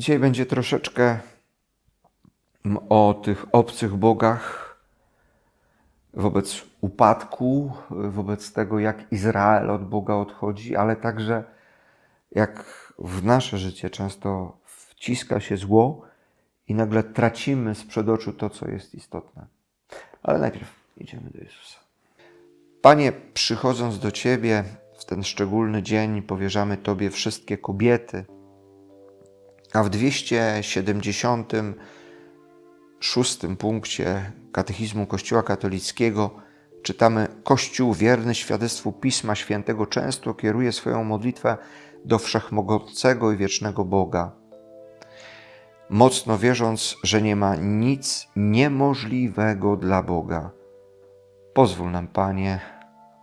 Dzisiaj będzie troszeczkę o tych obcych bogach wobec upadku, wobec tego, jak Izrael od Boga odchodzi, ale także jak w nasze życie często wciska się zło i nagle tracimy z przed oczu to, co jest istotne. Ale najpierw idziemy do Jezusa. Panie, przychodząc do Ciebie w ten szczególny dzień, powierzamy Tobie wszystkie kobiety, a w 276 punkcie Katechizmu Kościoła Katolickiego czytamy: Kościół wierny świadectwu Pisma Świętego często kieruje swoją modlitwę do wszechmogącego i wiecznego Boga, mocno wierząc, że nie ma nic niemożliwego dla Boga. Pozwól nam, Panie,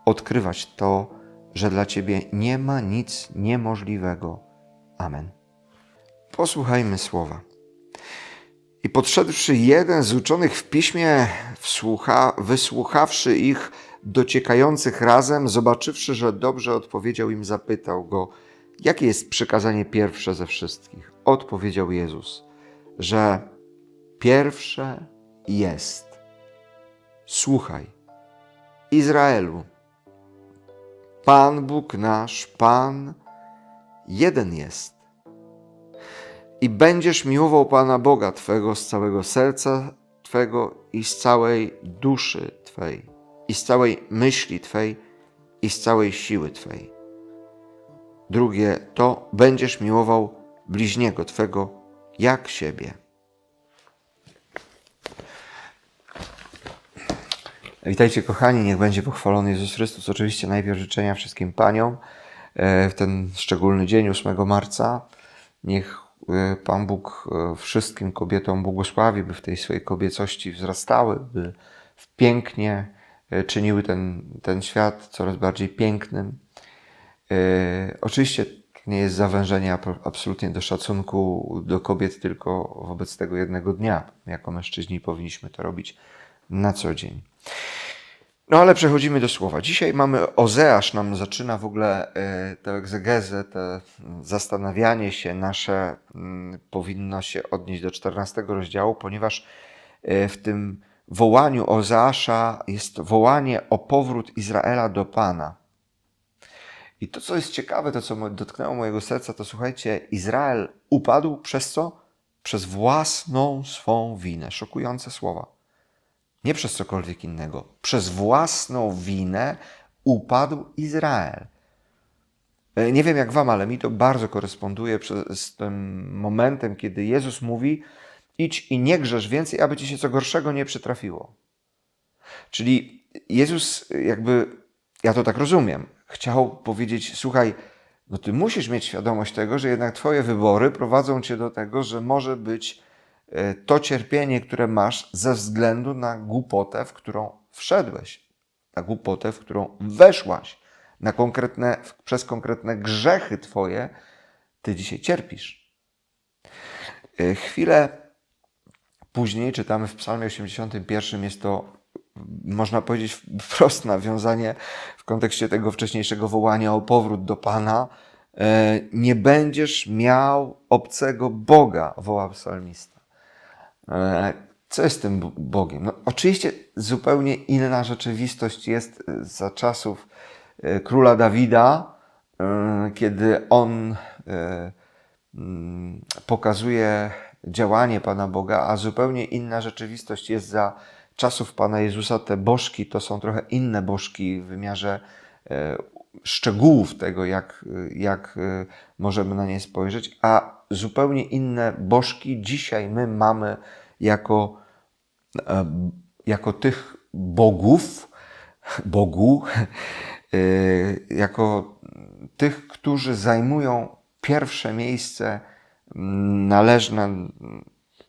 odkrywać to, że dla Ciebie nie ma nic niemożliwego. Amen. Posłuchajmy słowa. I podszedłszy jeden z uczonych w piśmie, wsłucha, wysłuchawszy ich dociekających razem, zobaczywszy, że dobrze odpowiedział im, zapytał go, jakie jest przykazanie pierwsze ze wszystkich. Odpowiedział Jezus, że pierwsze jest. Słuchaj, Izraelu, Pan Bóg nasz, Pan jeden jest i będziesz miłował Pana Boga Twego z całego serca Twego i z całej duszy Twej, i z całej myśli Twej, i z całej siły Twej. Drugie to będziesz miłował bliźniego Twego jak siebie. Witajcie kochani, niech będzie pochwalony Jezus Chrystus. Oczywiście najpierw życzenia wszystkim Paniom e, w ten szczególny dzień 8 marca. Niech Pan Bóg e, wszystkim kobietom błogosławi, by w tej swojej kobiecości wzrastały, by pięknie czyniły ten, ten świat coraz bardziej pięknym. Oczywiście nie jest zawężenie absolutnie do szacunku do kobiet tylko wobec tego jednego dnia. Jako mężczyźni powinniśmy to robić na co dzień. No ale przechodzimy do słowa. Dzisiaj mamy Ozeasz, nam zaczyna w ogóle e, tę egzegezę, te zastanawianie się nasze mm, powinno się odnieść do 14 rozdziału, ponieważ e, w tym wołaniu Ozeasza jest wołanie o powrót Izraela do Pana. I to, co jest ciekawe, to, co dotknęło mojego serca, to słuchajcie, Izrael upadł przez co? Przez własną swą winę. Szokujące słowa nie przez cokolwiek innego. Przez własną winę upadł Izrael. E, nie wiem jak wam, ale mi to bardzo koresponduje z tym momentem, kiedy Jezus mówi: idź i nie grzesz więcej, aby ci się co gorszego nie przytrafiło. Czyli Jezus, jakby, ja to tak rozumiem, chciał powiedzieć: Słuchaj, no ty musisz mieć świadomość tego, że jednak twoje wybory prowadzą cię do tego, że może być to cierpienie, które masz ze względu na głupotę, w którą wszedłeś, na głupotę, w którą weszłaś, na konkretne, przez konkretne grzechy Twoje, Ty dzisiaj cierpisz. E, chwilę później czytamy w Psalmie 81, jest to, można powiedzieć, wprost nawiązanie w kontekście tego wcześniejszego wołania o powrót do Pana. E, nie będziesz miał obcego Boga, woła psalmista. Co jest tym Bogiem? No, oczywiście zupełnie inna rzeczywistość jest e, za czasów e, króla Dawida, kiedy on mm, pokazuje działanie Pana Boga, a zupełnie inna rzeczywistość jest za czasów Pana Jezusa. Te bożki to są trochę inne bożki w wymiarze szczegółów tego, jak, jak możemy na nie spojrzeć, a zupełnie inne bożki dzisiaj my mamy jako, e, jako tych bogów, Bogu, e, jako tych, którzy zajmują pierwsze miejsce należne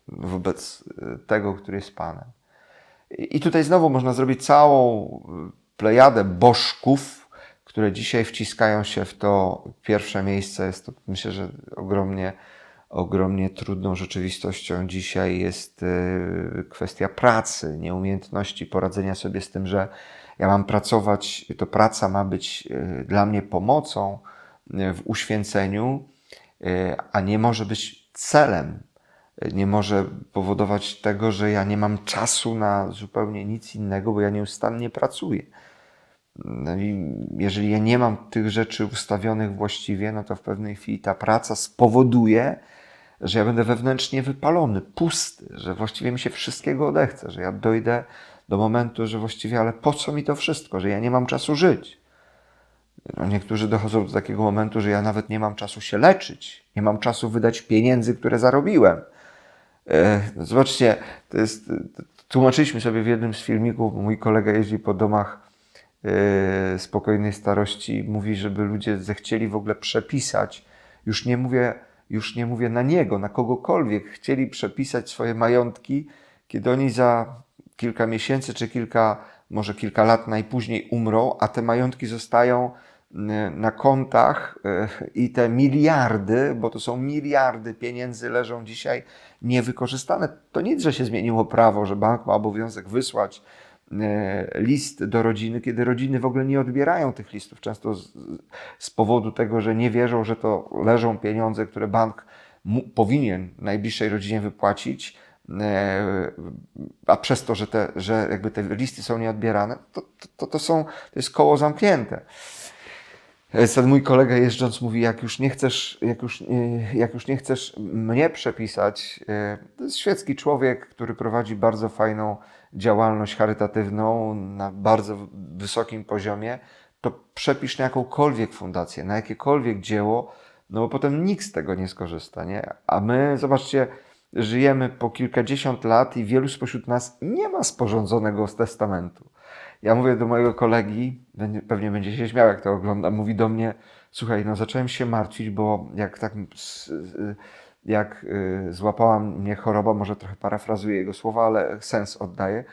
wobec tego, który jest Panem. I tutaj znowu można zrobić całą plejadę bożków, które dzisiaj wciskają się w to pierwsze miejsce. Jest to, myślę, że ogromnie ogromnie trudną rzeczywistością dzisiaj jest e, kwestia pracy, nieumiejętności poradzenia sobie z tym, że ja mam pracować, to praca ma być e, dla mnie pomocą e, w uświęceniu, a nie może być celem. Nie może powodować tego, że ja nie mam czasu na zupełnie nic innego, bo ja nieustannie pracuję. No i jeżeli ja nie mam tych rzeczy ustawionych właściwie, no to w pewnej chwili ta praca spowoduje, że ja będę wewnętrznie wypalony, pusty, że właściwie mi się wszystkiego odechce, że ja dojdę do momentu, że właściwie, ale po co mi to wszystko, że ja nie mam czasu żyć. No, niektórzy dochodzą do takiego momentu, że ja nawet nie mam czasu się leczyć, nie mam czasu wydać pieniędzy, które zarobiłem. E, Zobaczcie, to jest, tłumaczyliśmy sobie w jednym z filmików, mój kolega jeździ po domach e, spokojnej starości, mówi, żeby ludzie zechcieli w ogóle przepisać, już nie mówię, już nie mówię na niego, na kogokolwiek, chcieli przepisać swoje majątki, kiedy oni za kilka miesięcy czy kilka, może kilka lat najpóźniej umrą, a te majątki zostają mm, na kontach e, i te miliardy, bo to są miliardy pieniędzy leżą dzisiaj niewykorzystane. To nic, że się zmieniło prawo, że bank ma obowiązek wysłać list do rodziny, kiedy rodziny w ogóle nie odbierają tych listów, często z, z powodu tego, że nie wierzą, że to leżą pieniądze, które bank powinien najbliższej rodzinie wypłacić, e, a przez to, że te, że jakby te listy są nieodbierane, to, to, to, są, to jest koło zamknięte. Ten mój kolega jeżdżąc mówi, jak już nie chcesz, jak już, e, jak już nie chcesz mnie przepisać, e, to jest świecki człowiek, który prowadzi bardzo fajną działalność charytatywną na bardzo wysokim poziomie, to przepisz na jakąkolwiek fundację, na jakiekolwiek dzieło, no bo potem nikt z tego nie skorzysta, nie? A my, zobaczcie, żyjemy po kilkadziesiąt lat i wielu spośród nas nie ma sporządzonego testamentu. Ja mówię do mojego kolegi, pewnie będzie się śmiał, jak to ogląda, mówi do mnie, słuchaj, no zacząłem się martwić, bo jak tak, jak y, złapała mnie choroba, może trochę parafrazuję jego słowa, ale sens oddaję,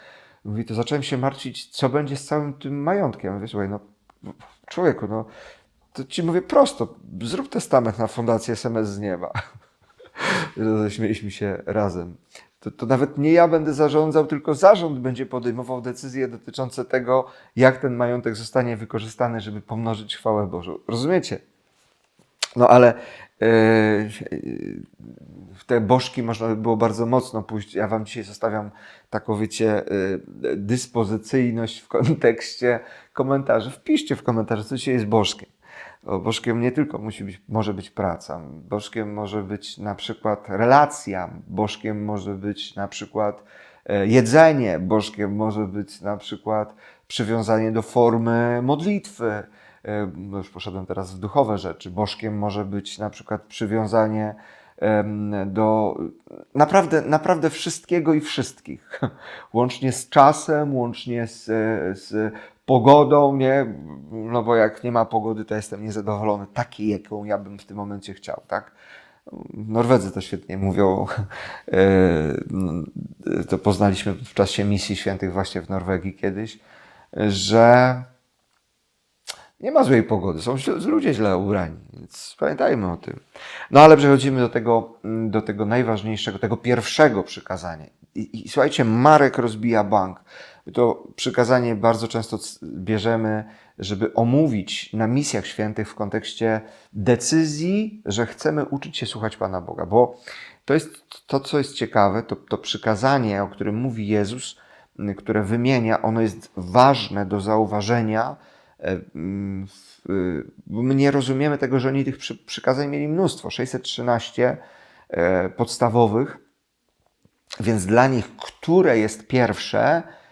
mówi, to zacząłem się martwić, co będzie z całym tym majątkiem. Ja mówię, słuchaj, no człowieku, no to ci mówię prosto, zrób testament na fundację SMS z nieba. Zaśmieliśmy się razem. To, to nawet nie ja będę zarządzał, tylko zarząd będzie podejmował decyzje dotyczące tego, jak ten majątek zostanie wykorzystany, żeby pomnożyć chwałę Bożą. Rozumiecie? No ale e, w te bożki można by było bardzo mocno pójść. Ja wam dzisiaj zostawiam taką, wiecie, e, dyspozycyjność w kontekście komentarzy. Wpiszcie w komentarze, co dzisiaj jest bożkiem. Bożkiem nie tylko musi być, może być praca, bożkiem może być na przykład relacja, bożkiem może być na przykład e, jedzenie, bożkiem może być na przykład przywiązanie do formy modlitwy. E, no Już poszedłem teraz w duchowe rzeczy. Bożkiem może być na przykład przywiązanie do naprawdę, naprawdę wszystkiego i wszystkich. Łącznie z czasem, łącznie z, e, z pogodą, nie? No bo jak nie ma pogody, to jestem niezadowolony takiej, jaką ja bym w tym momencie chciał, tak? Norwedzy to świetnie mówią. E, To poznaliśmy w czasie misji świętych właśnie w Norwegii kiedyś, że nie ma złej pogody, są ludzie źle ubrani, więc pamiętajmy o tym. No ale przechodzimy do tego, mm, do tego najważniejszego, tego pierwszego przykazania. I, I słuchajcie, Marek rozbija bank. To przykazanie bardzo często bierzemy, żeby omówić na misjach świętych w kontekście decyzji, że chcemy uczyć się słuchać Pana Boga, bo to jest to, co jest ciekawe, to, to przykazanie, o którym mówi Jezus, które wymienia, ono jest ważne do zauważenia, e, bo my nie rozumiemy tego, że oni tych przy, przykazań mieli mnóstwo, 613 e, podstawowych, więc dla nich, które jest pierwsze e,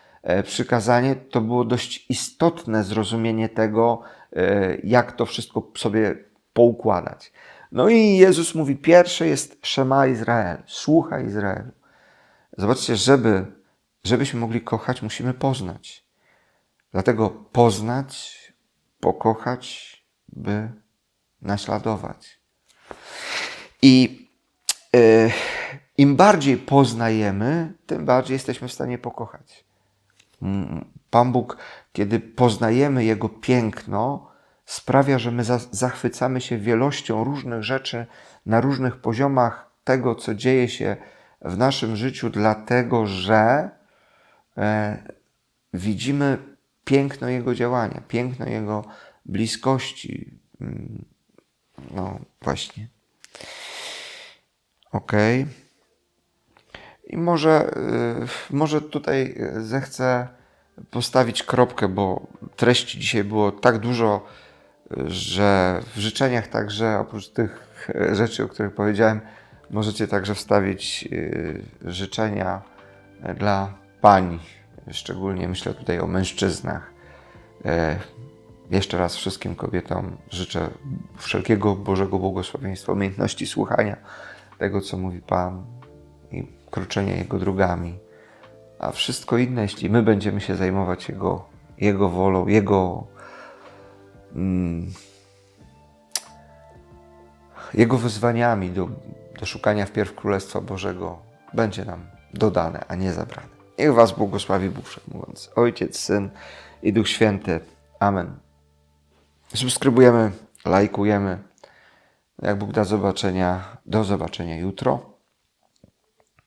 przykazanie, to było dość istotne zrozumienie tego, e, jak to wszystko sobie poukładać. No i Jezus mówi, pierwsze jest Szema Izrael, słuchaj Izraelu. Zobaczcie, żeby, żebyśmy mogli kochać, musimy poznać. Dlatego poznać, pokochać, by naśladować. I e, im bardziej poznajemy, tym bardziej jesteśmy w stanie pokochać. Pan Bóg, kiedy poznajemy Jego piękno, sprawia, że my za- zachwycamy się wielością różnych rzeczy na różnych poziomach tego, co dzieje się w naszym życiu, dlatego że e, widzimy piękno Jego działania, piękno Jego bliskości. Mm, No właśnie. Ok. I może, y, może tutaj y, zechcę postawić kropkę, bo treści dzisiaj było tak dużo, y, że w życzeniach także oprócz tych rzeczy, o których powiedziałem, możecie także wstawić życzenia dla pań. Szczególnie myślę tutaj o mężczyznach. Jeszcze raz wszystkim kobietom życzę wszelkiego Bożego błogosławieństwa, umiejętności słuchania tego, co mówi Pan i kroczenia Jego drogami. A wszystko inne, jeśli my będziemy się zajmować Jego, Jego wolą, Jego, mm, Jego wyzwaniami do, do szukania wpierw Królestwa Bożego, będzie nam dodane, a nie zabrane. Niech Was błogosławi Bóg Wszechmogący, Ojciec, Syn i Duch Święty. Amen. Subskrybujemy, lajkujemy. Jak Bóg da zobaczenia, do zobaczenia jutro.